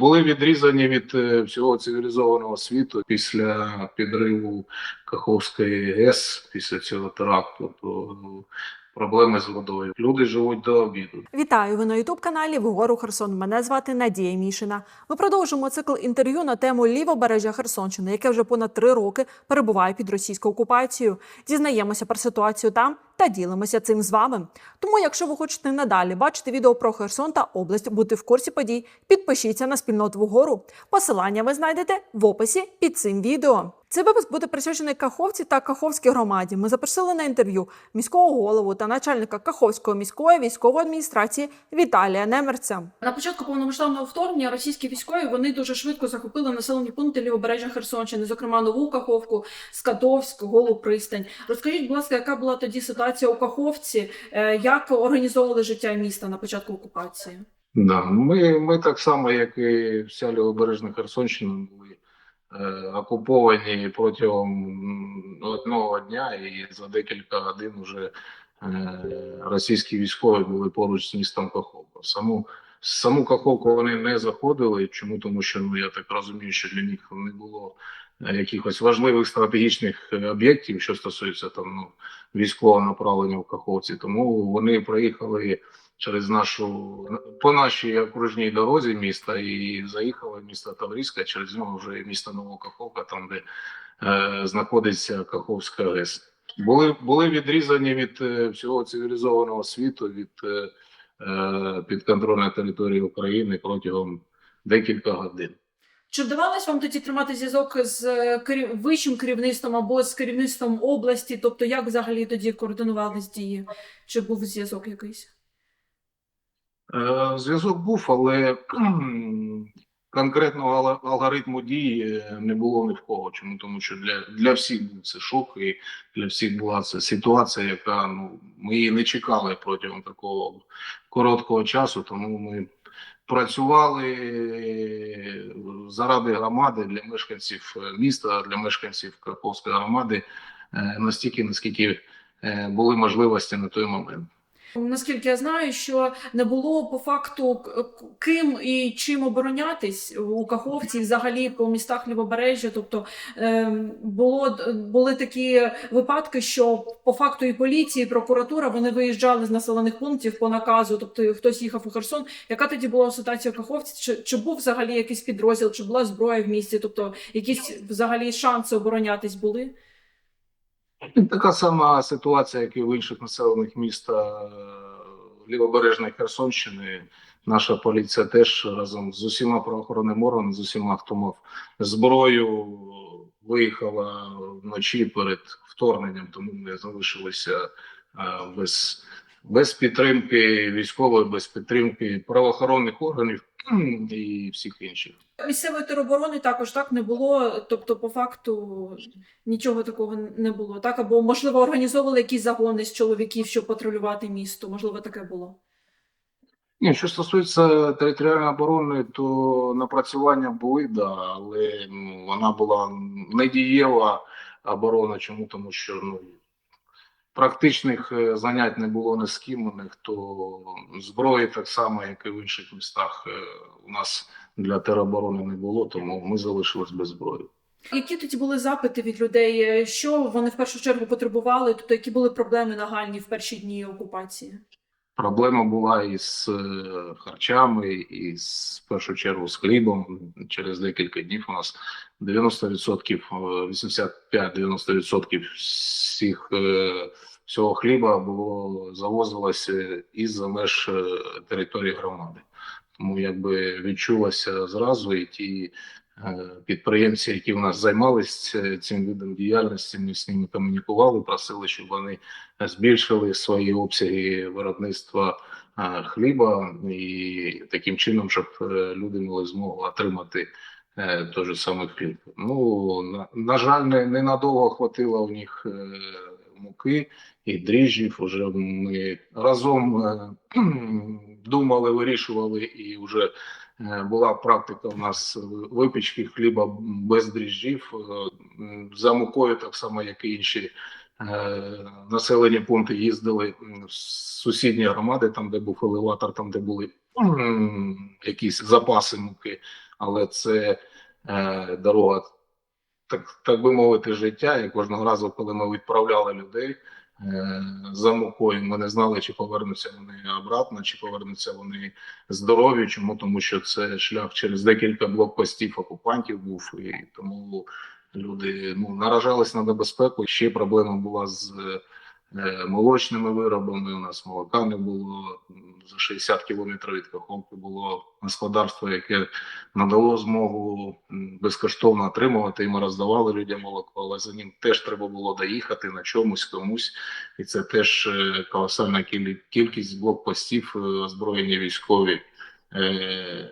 були відрізані від е, всього цивілізованого світу після підриву Каховської ГЕС, після цього теракту. То ну, проблеми з водою. Люди живуть до обіду. Вітаю! Ви на Ютуб каналі Вгору Херсон. Мене звати Надія Мішина. Ми продовжуємо цикл інтерв'ю на тему лівобережжя Херсонщини, яке вже понад три роки перебуває під російською окупацією. Дізнаємося про ситуацію там та ділимося цим з вами. Тому, якщо ви хочете надалі бачити відео про Херсон та область, бути в курсі подій, підпишіться на спільноту вгору. Посилання ви знайдете в описі під цим відео. Цей випуск буде присвячений Каховці та Каховській громаді. Ми запросили на інтерв'ю міського голову та начальника Каховської міської військової адміністрації Віталія Немерця. На початку повномасштабного вторгнення російські військові вони дуже швидко захопили населені пункти лівобережжя Херсонщини, зокрема Нову Каховку, Скадовськ, Голу Пристань. Розкажіть, будь ласка, яка була тоді ситуація у Каховці? Е, Як організовували життя міста на початку окупації? Да. Ми, ми так само, як і вся лівобережна Херсонщина, були е, окуповані протягом одного дня, і за декілька годин вже е, російські військові були поруч з містом Каховка. Саму саму Каховку вони не заходили. Чому? Тому що ну я так розумію, що для них не було е, якихось важливих стратегічних е, об'єктів, що стосується там ну, військового направлення в Каховці. Тому вони проїхали через нашу по нашій окружній дорозі міста і заїхали в місто Таврійська, через нього вже місто Новокаховка, там де е, знаходиться Каховська ГЕС. Були, були відрізані від е, всього цивілізованого світу, від е, е, підконтрольної території України протягом декілька годин. Чи вдавалось вам тоді тримати зв'язок з е, керів... вищим керівництвом або з керівництвом області? Тобто, як взагалі тоді координувались дії? Чи був зв'язок якийсь? Е, Зв'язок був, але конкретного алгоритму дій е, не було ні в кого. Чому? Тому що для, для всіх був це шок, і для всіх була це ситуація, яка ну ми її не чекали протягом такого короткого часу. Тому ми працювали е, заради громади для мешканців е, міста, для мешканців Краковської громади е, настільки, наскільки були можливості на той момент. Наскільки я знаю, що не було по факту ким і чим оборонятись у Каховці, взагалі по містах лівобережжя. Тобто ем, було були такі випадки, що по факту і поліції, і прокуратура вони виїжджали з населених пунктів по наказу. Тобто хтось їхав у Херсон. Яка тоді була ситуація у Каховці? Чи, чи був взагалі якийсь підрозділ, чи була зброя в місті? Тобто якісь взагалі шанси оборонятись були? Така сама ситуація, як і в інших населених містах е, лівобережної Херсонщини. Наша поліція теж разом з усіма правоохоронними органами, з усіма, хто мав зброю, виїхала вночі перед вторгненням, тому ми залишилися е, без, без підтримки військової, без підтримки правоохоронних органів і всіх інших. Місцевої тероборони також так не було. Тобто, по факту нічого такого не було. Так або можливо організовували якісь загони з чоловіків, щоб патрулювати місто. Можливо, таке було. Ні, що стосується територіальної оборони, то напрацювання були, да, але ну, вона була недієва оборона. Чому? Тому що ну, практичних е, занять не було ні з ким, ніхто зброї так само, як і в інших містах, е, у нас для тероборони не було, тому ми залишились без зброї. Які тоді були запити від людей? Що вони в першу чергу потребували? Тобто, які були проблеми нагальні в перші дні окупації? Проблема була із е, харчами, і з першу чергу з хлібом. Через декілька днів у нас 90%, е, 85-90% всіх е, всього хліба було завозилося із меж е, території громади. Тому якби відчулося зразу, і ті е, підприємці, які в нас займалися цим видом діяльності, ми з ними комунікували, просили, щоб вони збільшили свої обсяги виробництва е, хліба, і таким чином, щоб е, люди мали змогу отримати е, той же самий хліб. Ну на, на жаль, не, ненадовго хватило у них е, муки і дріжджів. Уже ми разом е, думали, вирішували, і вже е, була практика у нас випічки хліба без дріжджів. Е, За мукою, так само, як і інші е, населені пункти їздили в сусідні громади, там, де був елеватор, там, де були якісь запаси муки. але це е, дорога, так, так би мовити, життя. І кожного разу, коли ми відправляли людей е, за мукою, ми не знали, чи повернуться вони обратно, чи повернуться вони здорові. Чому? Тому що це шлях через декілька блокпостів окупантів був, і тому люди ну, наражались на небезпеку. Ще проблема була з е, молочними виробами. У нас молока не було за 60 кілометрів від Каховки було господарство, яке надало змогу безкоштовно отримувати. І ми роздавали людям молоко, але за ним теж треба було доїхати на чомусь комусь. І це теж е, колосальна кіль- кількість блокпостів е, озброєні військові е,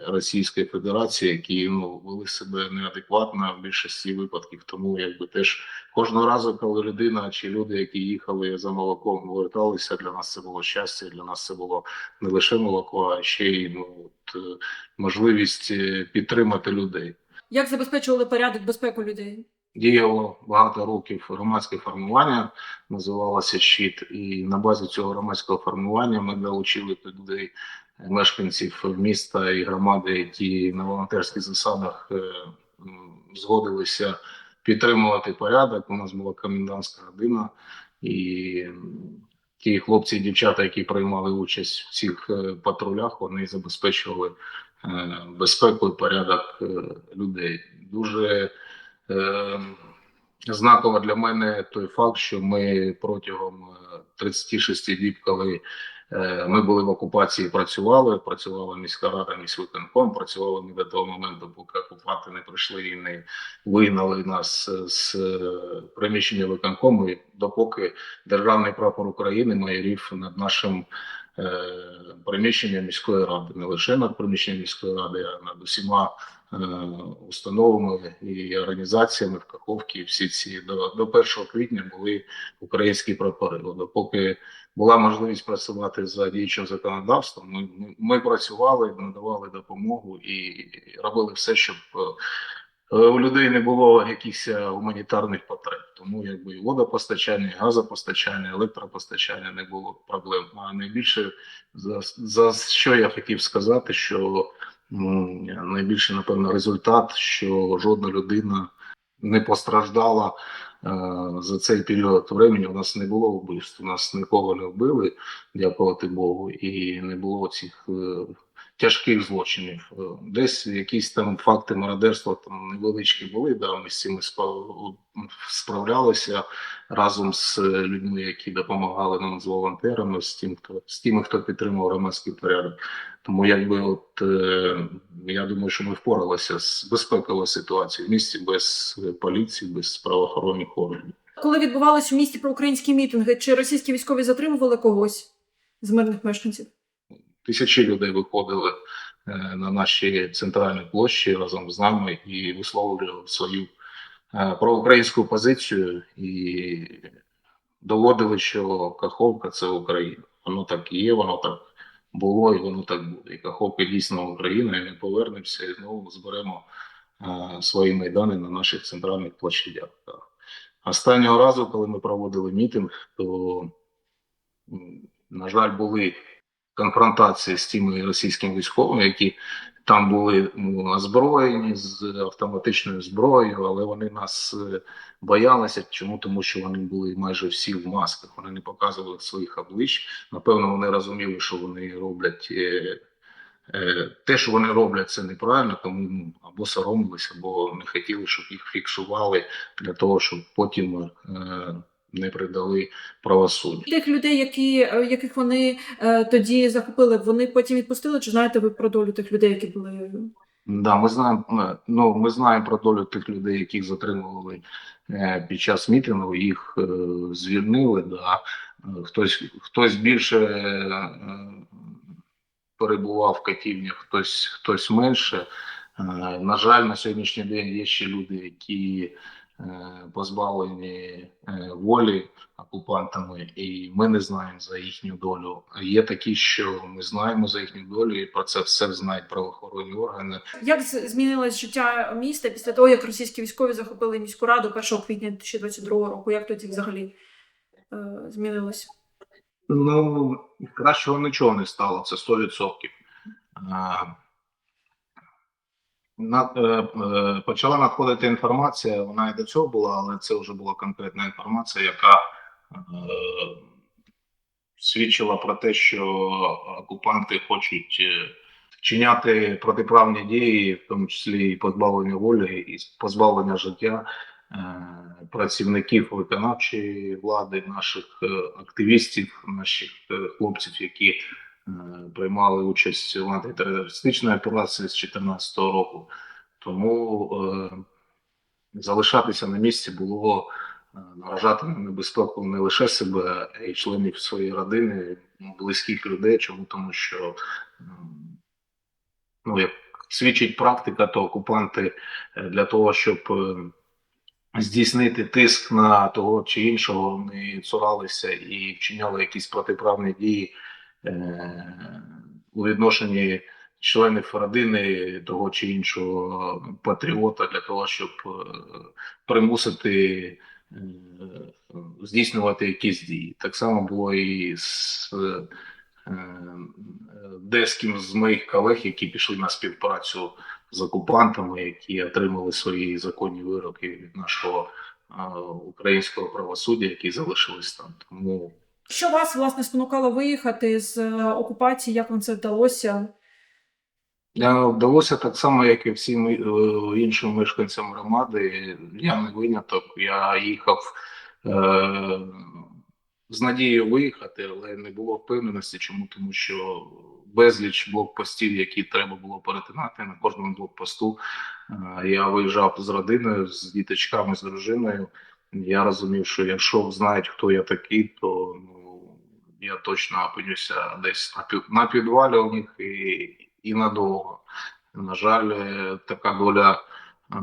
Російської Федерації, які ну вели себе неадекватно в більшості випадків. Тому якби теж кожного разу, коли людина чи люди, які їхали за молоком, поверталися, для нас це було щастя. Для нас це було не лише молоко, а ще й ну от, е, можливість е, підтримати людей. Як забезпечували порядок безпеку людей? Діяло багато років громадське формування, називалося щит, і на базі цього громадського формування ми долучили людей, е, мешканців міста і громади, які на волонтерських засадах е, згодилися підтримувати порядок. У нас була комендантська година, і ті хлопці і дівчата, які приймали участь в цих е, патрулях, вони забезпечували е, безпеку і порядок людей. Дуже знаково для мене той факт, що ми протягом е, 36 діб, коли ми були в окупації, працювали. Працювала міська рада, міськвиконком, працювали ми до того моменту, поки окупанти не прийшли і не вигнали нас е, з е, приміщення виконкому, допоки державний прапор України майорів над нашим е, приміщенням міської ради, не лише над приміщенням міської ради, а над усіма е, установами і організаціями в Каховці. Всі ці до, до 1 квітня були українські прапори. Допоки була можливість працювати за діючим законодавством, ми, ми, працювали, надавали допомогу і робили все, щоб е, у людей не було якихось е, гуманітарних потреб. Тому якби і водопостачання, і газопостачання, електропостачання не було проблем. А найбільше за, за що я хотів сказати, що найбільше, напевно, результат, що жодна людина не постраждала е, за цей період времени. У нас не було вбивств, у нас нікого не вбили, дякувати Богу, і не було цих е, тяжких злочинів. Е, Десь якісь там факти мародерства там невеличкі були, да, ми з цими справлялися разом з людьми, які допомагали нам з волонтерами, з тим, хто з тими, хто підтримував громадський порядок. Тому якби от е, я думаю, що ми впоралися з безпековою ситуацією в місті без е, поліції, без правоохоронних органів. Коли відбувалися в місті проукраїнські мітинги, чи російські військові затримували когось з мирних мешканців? Тисячі людей виходили е, на наші центральні площі разом з нами і висловлювали свою е, проукраїнську позицію і доводили, що Каховка це Україна. Воно так і є, воно так було, і воно так буде. І Каховка дійсно Україна, і ми повернемося і знову зберемо е, свої майдани на наших центральних площадях. Останнього разу, коли ми проводили мітинг, то, на жаль, були конфронтації з тими російськими військовими, які там були ну, озброєні з автоматичною зброєю, але вони нас е, боялися. Чому? Тому що вони були майже всі в масках. Вони не показували своїх облич. Напевно, вони розуміли, що вони роблять. е, е, Те, що вони роблять, це неправильно, тому ну, або соромилися, або не хотіли, щоб їх фіксували для того, щоб потім не придали правосуддя. Тих людей, які, е, яких вони е, тоді захопили, вони потім відпустили, чи знаєте ви про долю тих людей, які були Да, ми знаємо, е, ну, ми знаємо про долю тих людей, яких затримували е, під час мітингу, їх е, звільнили. Да. Хтось, хтось більше е, перебував в катівнях, хтось, хтось менше. Е, на жаль, на сьогоднішній день є ще люди, які позбавлені е, волі окупантами, і ми не знаємо за їхню долю. Є такі, що ми знаємо за їхню долю, і про це все знають правоохоронні органи. Як змінилось життя міста після того, як російські військові захопили міську раду 1 квітня 2022 року? Як тоді взагалі е, змінилось? Ну, кращого нічого не стало, це 100%. На, е, е, почала надходити інформація, вона і до цього була, але це вже була конкретна інформація, яка е, свідчила про те, що окупанти хочуть е, вчиняти протиправні дії, в тому числі і позбавлення волі, і позбавлення життя е, працівників виконавчої влади, наших активістів, наших хлопців, які приймали участь в антитерористичній операції з 2014 року. Тому е, залишатися на місці було е, наражати на небезпеку не лише себе, а й членів своєї родини, близьких людей. Чому тому, що ну як свідчить практика, то окупанти е, для того, щоб здійснити тиск на того чи іншого, вони цуралися і вчиняли якісь протиправні дії у відношенні членів родини того чи іншого патріота для того, щоб е, примусити е, здійснювати якісь дії. Так само було і з е, деяким з моїх колег, які пішли на співпрацю з окупантами, які отримали свої законні вироки від нашого е, українського правосуддя, які залишились там. Тому Що вас власне спонукало виїхати з е, окупації? Як вам це вдалося? Е, Вдалося так само, як і всім е, іншим мешканцям громади. Я не виняток. Я їхав е, з надією виїхати, але не було впевненості. Чому? Тому що безліч блокпостів, які треба було перетинати на кожному блокпосту. Е, я виїжджав з родиною, з діточками, з дружиною. Я розумів, що якщо знають, хто я такий, то ну, я точно опинюся десь на, під, на підвалі у них і, і надовго. На жаль, е, така доля е,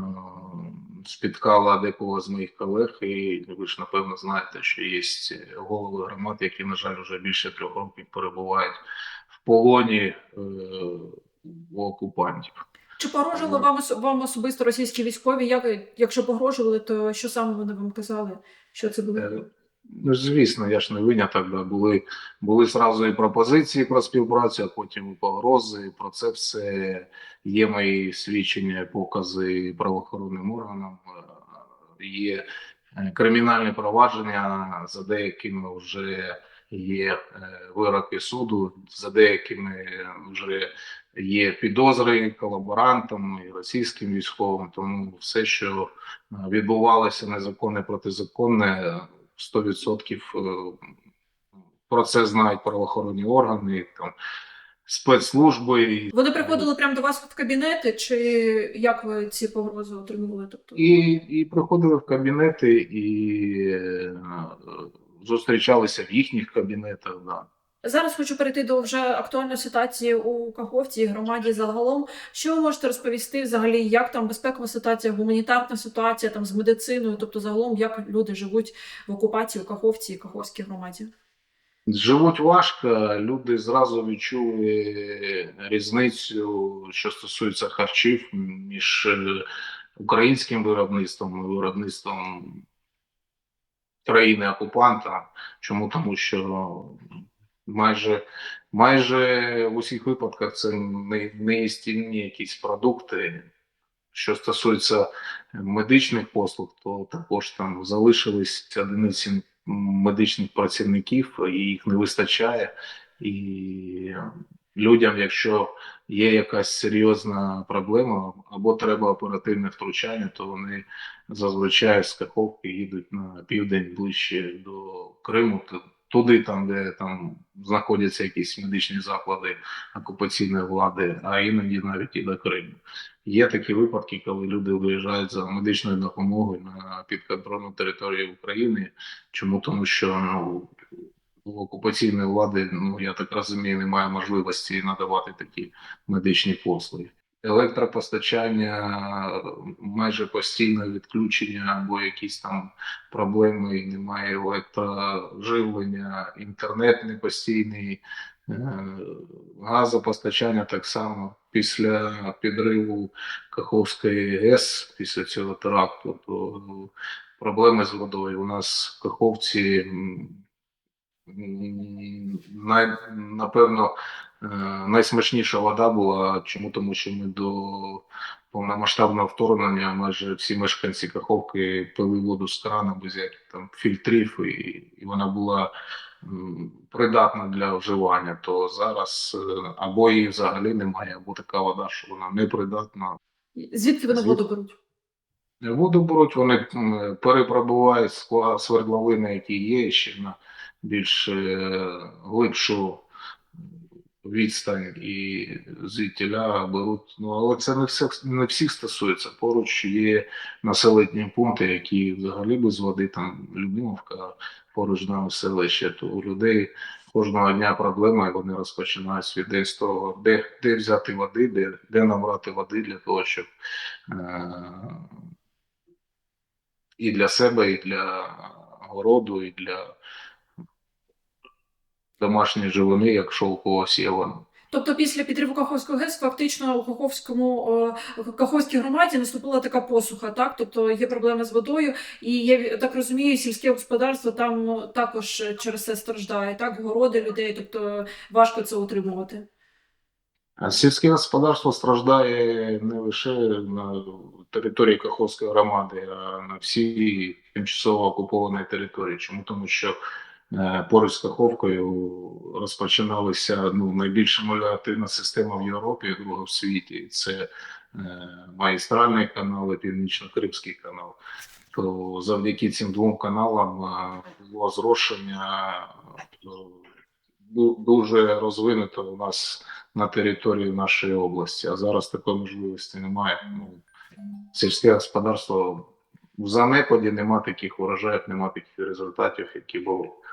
спіткала декого з моїх колег, і ви ж напевно знаєте, що є голови громад, які, на жаль, вже більше трьох років перебувають в полоні е, у окупантів. Чи погрожували вам вам особисто російські військові? Як якщо погрожували, то що саме вони вам казали? Що це було? Ну, звісно, я ж не виняток. Да. Були, були зразу і пропозиції про співпрацю, а потім і погрози. Про це все є мої свідчення, покази правоохоронним органам. Е, Є е, кримінальні провадження, за деякими вже є е, вироки суду, за деякими вже є підозри колаборантам і російським військовим. Тому все, що відбувалося незаконне протизаконне, 100% е, про це знають правоохоронні органи, там спецслужби. Вони приходили прямо до вас в кабінети, чи як ви ці погрози отримували? Тобто І, і приходили в кабінети і е, зустрічалися в їхніх кабінетах. Да. Зараз хочу перейти до вже актуальної ситуації у Каховці і громаді загалом. Що ви можете розповісти взагалі, як там безпекова ситуація, гуманітарна ситуація там з медициною, тобто загалом як люди живуть в окупації у Каховці і Каховській громаді? Живуть важко, люди зразу відчули різницю, що стосується харчів між е, українським виробництвом і виробництвом країни окупанта. Чому? Тому що майже, майже в усіх випадках це не, не істинні якісь продукти. Що стосується медичних послуг, то також там залишились одиниці медичних працівників, і їх не вистачає. І людям, якщо є якась серйозна проблема, або треба оперативне втручання, то вони зазвичай з Каховки їдуть на південь ближче до Криму, туди, там, де там знаходяться якісь медичні заклади окупаційної влади, а іноді навіть і до Криму. Є такі випадки, коли люди виїжджають за медичною допомогою на підконтрольну територію України. Чому? Тому що ну, у окупаційної влади, ну я так розумію, немає можливості надавати такі медичні послуги. Електропостачання майже постійне відключення або якісь там проблеми, і немає електроживлення, інтернет не постійний, е, газопостачання так само після підриву Каховської ГЕС, після цього теракту, то проблеми з водою. У нас в Каховці напевно Найсмачніша вода була чому тому, що ми до повномасштабного вторгнення майже всі мешканці Каховки пили воду з крана без яких там фільтрів, і, і вона була м, придатна для вживання. То зараз або її взагалі немає, або така вода, що вона непридатна. Звідки вони Звідки? воду беруть? Воду беруть, вони перепробувають свердловини, які є, ще на більш е, глибшу відстань і звідтіля беруть. Ну, але це не всіх, не всіх стосується. Поруч є населені пункти, які взагалі без води, там Любимовка, поруч на селище, то у людей кожного дня проблема, і вони розпочинають свій з того, де, де взяти води, де, де набрати води для того, щоб е, і для себе, і для городу, і для домашньої живини, якщо когось є вона. Тобто після підриву Каховського ГЕС фактично у Каховському е, Каховській громаді наступила така посуха, так? Тобто є проблеми з водою, і я так розумію, сільське господарство там ну, також через це страждає, так? Городи людей, тобто важко це утримувати. Сільське господарство страждає не лише на території Каховської громади, а на всій тимчасово окупованій території. Чому? Тому що поруч з Каховкою розпочиналася ну, найбільша меліоративна система в Європі, друга в світі. Це е, магістральний канал і Північно-Карибський канал. То завдяки цим двом каналам е, було зрошення е, дуже розвинуто у нас на території нашої області, а зараз такої можливості немає. Ну, сільське господарство в занепаді нема таких урожаїв, нема таких результатів, які були е,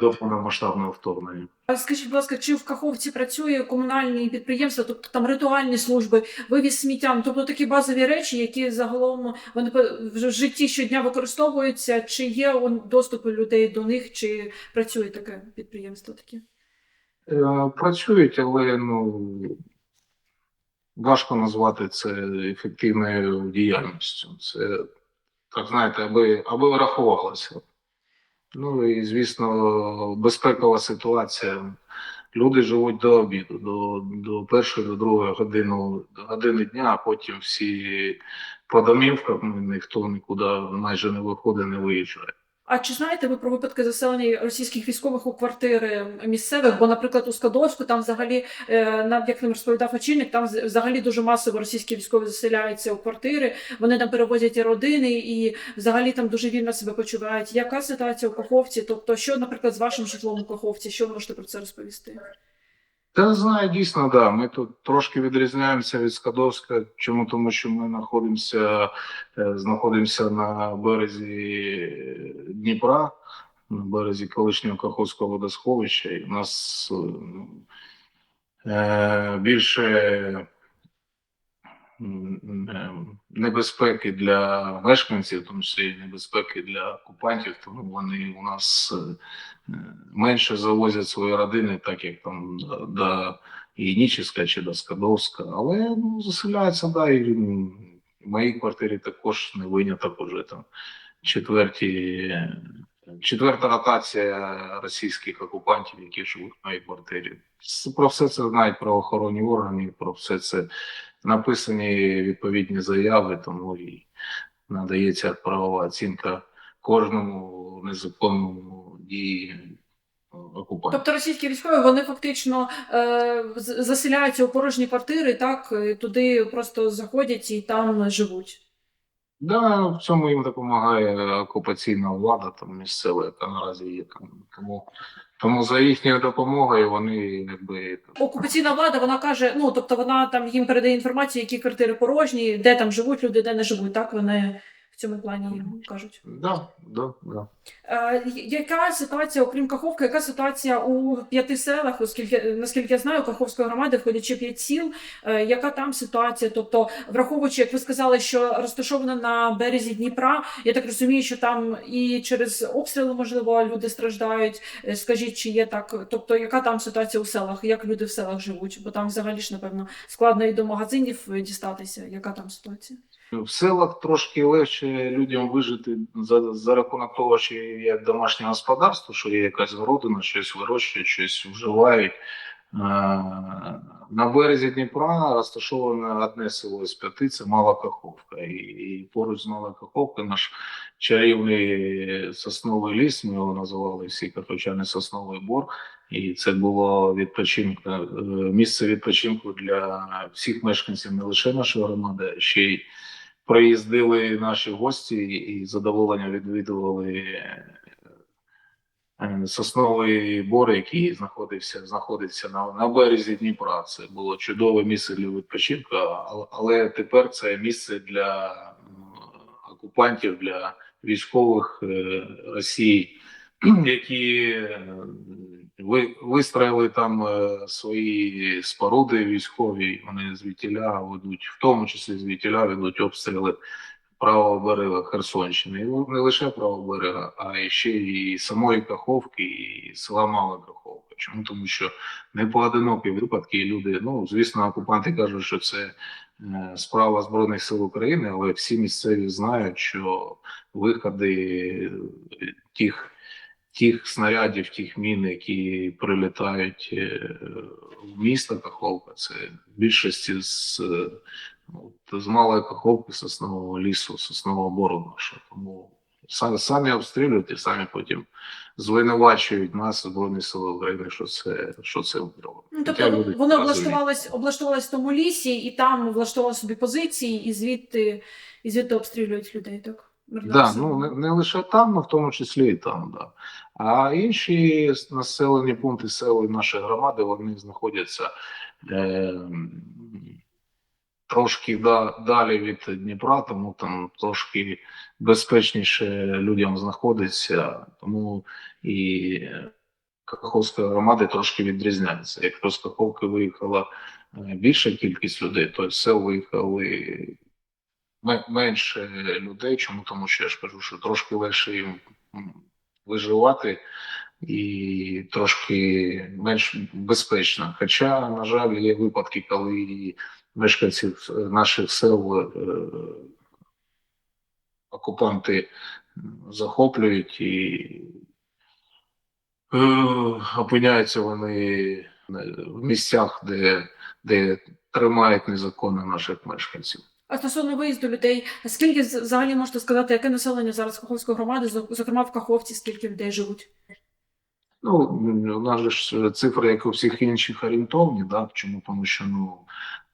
до повномасштабного вторгнення. А скажіть, будь ласка, чи в Каховці працює комунальні підприємства, тобто там ритуальні служби, вивіз сміття, тобто такі базові речі, які загалом вони в житті щодня використовуються, чи є он, доступ людей до них, чи працює таке підприємство таке? Е, Працюють, але ну важко назвати це ефективною діяльністю. Це так знаєте, аби, аби врахувалося. Ну і звісно, безпекова ситуація. Люди живуть до обіду, до, до першої, до другої години, до години дня, а потім всі по домівках ніхто нікуди майже не виходить, не виїжджає. А чи знаєте ви про випадки заселення російських військових у квартири місцевих? Бо, наприклад, у Скадовську там взагалі, е, нам, як нам розповідав очільник, там взагалі дуже масово російські військові заселяються у квартири. Вони там перевозять родини, і взагалі там дуже вільно себе почувають. Яка ситуація у Каховці? Тобто, що, наприклад, з вашим житлом у Каховці? Що ви можете про це розповісти? Та знаю, дійсно, да. Ми тут трошки відрізняємося від Скадовська. Чому? Тому що ми знаходимося, е, знаходимося на березі Дніпра, на березі колишнього Каховського водосховища, і в нас е, е, більше е, небезпеки для мешканців, тому числі небезпеки для окупантів, тому вони у нас е, е, менше завозять свої родини, так як там до, до Єніческа чи до Скадовська, але ну, заселяються, да, і в моїй квартирі також не виняток уже там четверті. Четверта ротація російських окупантів, які живуть в моїй квартирі. Про все це знають правоохоронні органи, про все це написані відповідні заяви, тому і надається правова оцінка кожному незаконному дії окупантів. Тобто російські військові вони фактично е, заселяються у порожні квартири, так туди просто заходять і там живуть. Да, в цьому їм допомагає окупаційна влада там місцева, яка наразі є там. Тому, тому за їхньою допомогою вони якби Окупаційна влада вона каже: ну тобто вона там їм передає інформацію, які квартири порожні, де там живуть люди, де не живуть. Так вони цьому плані кажуть. да, да, да. Е, яка ситуація, окрім Каховки, яка ситуація у п'яти селах, оскільки наскільки я знаю, Каховської громади входять ще п'ять сіл. Е, яка там ситуація? Тобто, враховуючи, як ви сказали, що розташована на березі Дніпра, я так розумію, що там і через обстріли можливо люди страждають. Е, Скажіть, чи є так? Тобто, яка там ситуація у селах? Як люди в селах живуть? Бо там взагалі ж напевно складно і до магазинів дістатися. Яка там ситуація? В селах трошки легше людям вижити за, за рахунок того, що є домашнє господарство, що є якась городина, щось вирощують, щось вживають. На березі Дніпра розташоване одне село з п'яти це Мала Каховка. І, і поруч з Малою Каховкою наш чарівний сосновий ліс, ми його називали всі каховчани сосновий бор. І це було відпочинку, е, місце відпочинку для всіх мешканців не лише нашої громади, а ще й приїздили наші гості і з задоволенням відвідували е, сосновий бор, який знаходився, знаходиться на, на березі Дніпра. Це було чудове місце для відпочинку, але, але тепер це місце для окупантів, для військових е, Росії, які е, ви, вистроїли там е, свої споруди військові. Вони звідтіля ведуть, в тому числі звідтіля ведуть обстріли правого берега Херсонщини. І не лише правого берега, а ще і самої Каховки, і села Мала Каховка. Чому? Тому що не поодинокі випадки люди, ну звісно, окупанти кажуть, що це е, справа Збройних сил України, але всі місцеві знають, що виходи тих тих снарядів, тих мін, які прилітають е, в місто Каховка, це в більшості з, е, от, з малої Каховки, соснового лісу, соснового бору нашого. Тому самі, самі обстрілюють і самі потім звинувачують нас, Збройні Сили України, що це, що це вбрало. Ну, тобто вони облаштувались, облаштувались в тому лісі, і там влаштували собі позиції, і звідти, і звідти обстрілюють людей, так? Да, ну не, не лише там, але в тому числі і там, да. А інші населені пункти сел і нашої громади вони знаходяться е, трошки да, далі від Дніпра, тому там трошки безпечніше людям знаходиться. Тому і Каховська громада трошки відрізняється. Якщо з Каховки виїхала е, більша кількість людей, то з сел виїхали менше людей. Чому? Тому що я ж кажу, що трошки легше їм виживати і трошки менш безпечно. Хоча, на жаль, є випадки, коли мешканців е, наших сел е, окупанти захоплюють і е, опиняються вони в місцях, де, де тримають незаконно наших мешканців. А стосовно виїзду людей, скільки взагалі можете сказати, яке населення зараз Каховської громади, зокрема в Каховці, скільки людей живуть? Ну, у нас ж цифри, як у всіх інших, орієнтовні, да? чому? Тому що ну,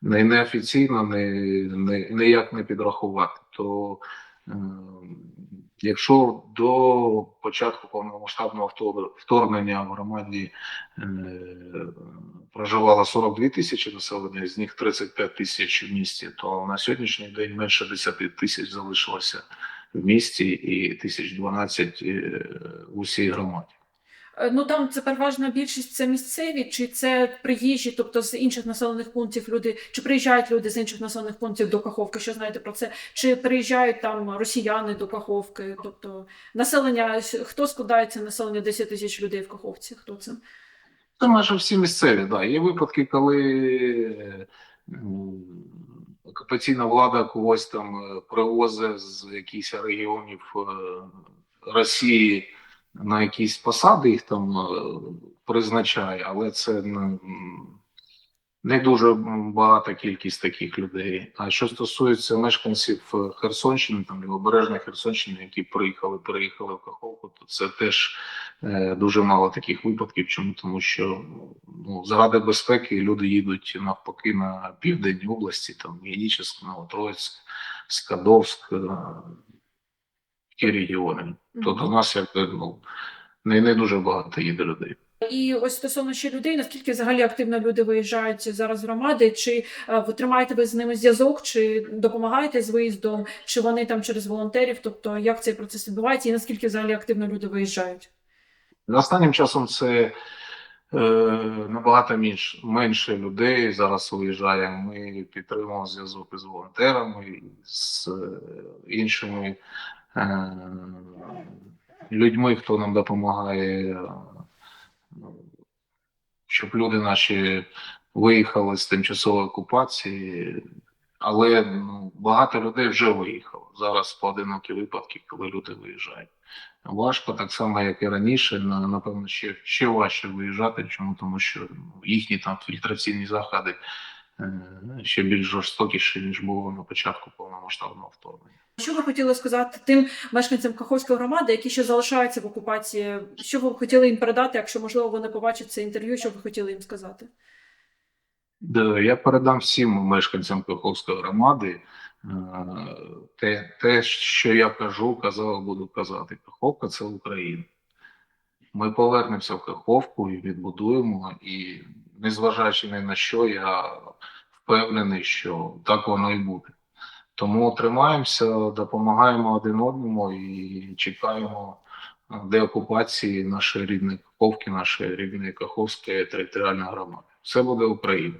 не, неофіційно не, не, ніяк не підрахувати. То е, якщо до початку повномасштабного втор- вторгнення в громаді е, проживало 42 тисячі населення, з них 35 тисяч в місті, то на сьогоднішній день менше 10 тисяч залишилося в місті і 1012 е, в усій громаді. Е, Ну там це переважна більшість це місцеві, чи це приїжджі, тобто з інших населених пунктів люди, чи приїжджають люди з інших населених пунктів до Каховки? Що знаєте про це? Чи приїжджають там росіяни до Каховки? Тобто населення, хто складається населення 10 тисяч людей в Каховці? Хто це? Це майже всі місцеві, да. Є випадки, коли окупаційна влада когось там е, привозить з якихось регіонів е, Росії на якісь посади, їх там е, призначає, але це не дуже багата кількість таких людей. А що стосується мешканців е, Херсонщини, там лівобережної Херсонщини, які приїхали, переїхали в Каховку, то це теж е, дуже мало таких випадків. Чому? Тому що ну, заради безпеки люди їдуть навпаки на південь області, там Генічеськ, Новотроїцьк, Скадовськ, ті регіони. То до нас як ну, не, не дуже багато їде людей. І ось стосовно ще людей, наскільки взагалі активно люди виїжджають зараз громади? Чи е, ви тримаєте ви з ними зв'язок, чи допомагаєте з виїздом, чи вони там через волонтерів? Тобто як цей процес відбувається, і наскільки взагалі активно люди виїжджають? Останнім часом це е, набагато менш, менше людей зараз виїжджає. Ми підтримуємо зв'язок із волонтерами, з е, іншими людьми, хто нам допомагає, е, щоб люди наші виїхали з тимчасової окупації. Але ну, багато людей вже виїхало. Зараз поодинокі випадки, коли люди виїжджають. Важко, так само, як і раніше, напевно, ще, ще важче виїжджати. Чому? Тому що ну, їхні там фільтраційні заходи е, ще більш жорстокіші, ніж було на початку повномасштабного вторгнення. Що ви хотіли сказати тим мешканцям Каховської громади, які ще залишаються в окупації? Що ви хотіли їм передати, якщо можливо вони побачать це інтерв'ю? Що ви хотіли їм сказати? Да, я передам всім мешканцям Каховської громади е, те, те, що я кажу, казав, буду казати. Каховка це Україна. Ми повернемося в Каховку і відбудуємо. І незважаючи ні на що, я впевнений, що так воно і буде. Тому тримаємося, допомагаємо один одному і чекаємо е, деокупації нашої рідної Каховки, нашої рідної Каховської територіальної громади. Все буде Україна.